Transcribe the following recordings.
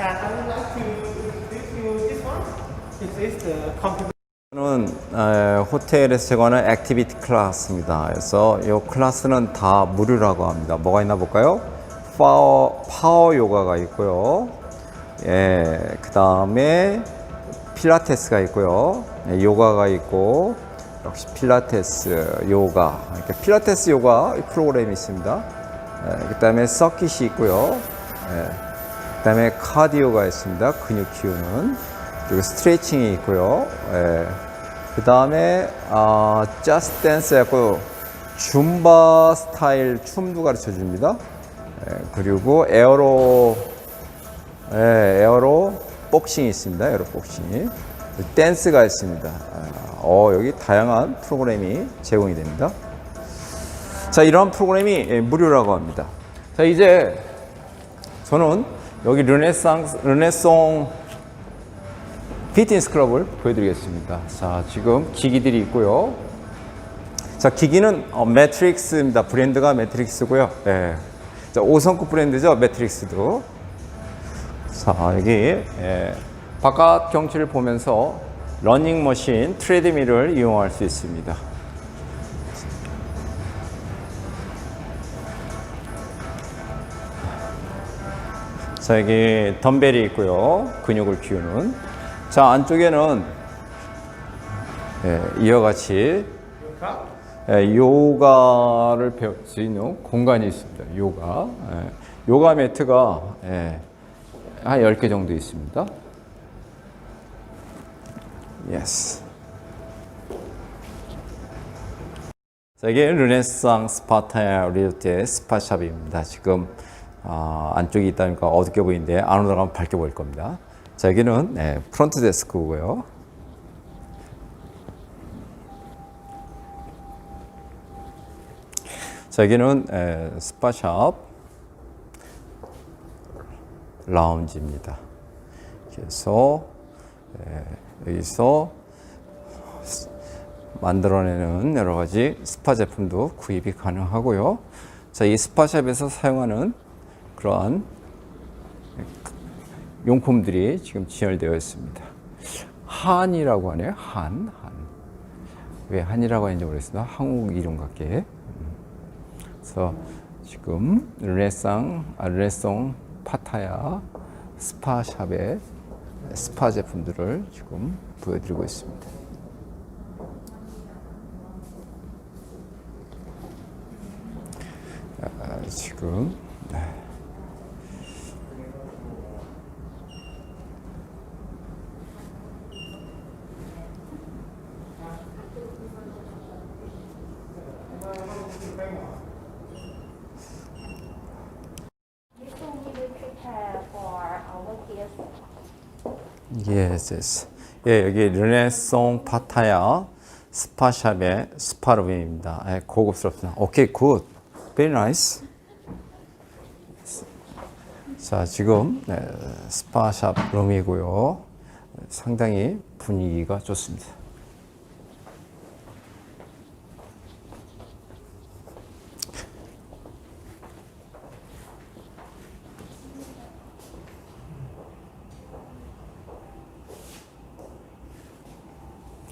And I would like to introduce you this one. This is the complimentary. 는 에, 호텔에서 제공하는 액티비티 클래스입니다. 그래서 이 클래스는 다 무료라고 합니다. 뭐가 있나 볼까요? 파워, 파워 요가가 있고요. 예, 그 다음에 필라테스가 있고요. 예, 요가가 있고 역시 필라테스, 요가. 이렇게 필라테스 요가 프로그램이 있습니다. 예, 그 다음에 서킷이 있고요. 예, 그 다음에 카디오가 있습니다. 근육 키우는. 그리고 스트레칭이 있고요. 예. 그 다음에, 아, 저스트 댄스 하고 줌바 스타일 춤도 가르쳐 줍니다. 예, 그리고 에어로, 예, 에어로 복싱이 있습니다. 에어로 복싱이. 댄스가 있습니다. 아, 어, 여기 다양한 프로그램이 제공이 됩니다. 자, 이런 프로그램이 예, 무료라고 합니다. 자, 이제 저는 여기 르네상스, 르네송 피트니스 클럽을 보여드리겠습니다. 자, 지금 기기들이 있고요. 자, 기기는 어, 매트릭스입니다. 브랜드가 매트릭스고요. 예. 자, 5성급 브랜드죠. 매트릭스도. 자, 여기 예. 바깥 경치를 보면서 러닝머신, 트레드밀을 이용할 수 있습니다. 자, 여기 덤벨이 있고요. 근육을 키우는. 자, 안쪽에는 예, 이와 같이 예, 요가를 배울 수 있는 공간이 있습니다. 요가. 예, 요가 매트가 예, 한 10개 정도 있습니다. 예스. 자, 이게 르네상 스파타야 리조트의 스파샵입니다. 지금 아, 안쪽이 있다니까 어둡게 보이는데 안으로 들어가면 밝게 보일 겁니다. 자, 여기는 네, 프론트 데스크고요. 자, 여기는 에, 스파샵 라운지입니다. 그래서 에, 여기서 만들어내는 여러 가지 스파 제품도 구입이 가능하고요. 자, 이 스파샵에서 사용하는 그러한 용품들이 지금 진열되어 있습니다. 한이라고 하네요. 한, 한. 왜 한이라고 하는지 모르겠습니다. 한국 이름 같게. 음. 그래서 지금 르네상, 아, 르네송 파타야 스파샵의 스파 제품들을 지금 보여드리고 있습니다. 아, 지금 Yes, yes. 예, 여기 르네송 파타야 스파샵의 스파룸입니다. 예, 고급스럽습니다. 오케이, 굿. Very nice. 자, 지금 네, 스파샵 룸이고요. 상당히 분위기가 좋습니다.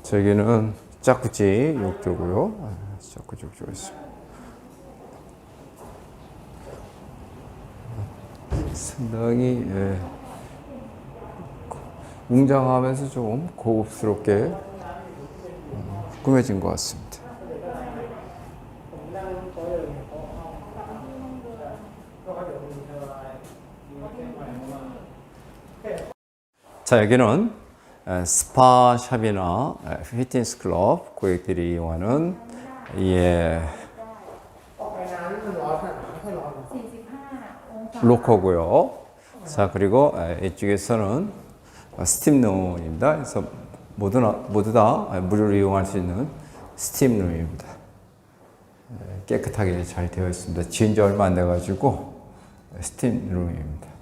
저기는 짜꾸지 욕조고요. 아, 짜꾸지 욕조가 있습니다. 상당히 예, 웅장하면서 좀 고급스럽게 어, 꾸며진 것 같습니다. 자 여기는 에, 스파샵이나 에, 피트니스 클럽 고객들이 이용하는 예, 로커고요. 자 그리고 에, 이쪽에서는 스팀룸입니다. 그래서 모두, 모두 다 무료로 이용할 수 있는 스팀룸입니다. 에, 깨끗하게 잘 되어 있습니다. 지은 지 얼마 안 돼가지고 스팀룸입니다.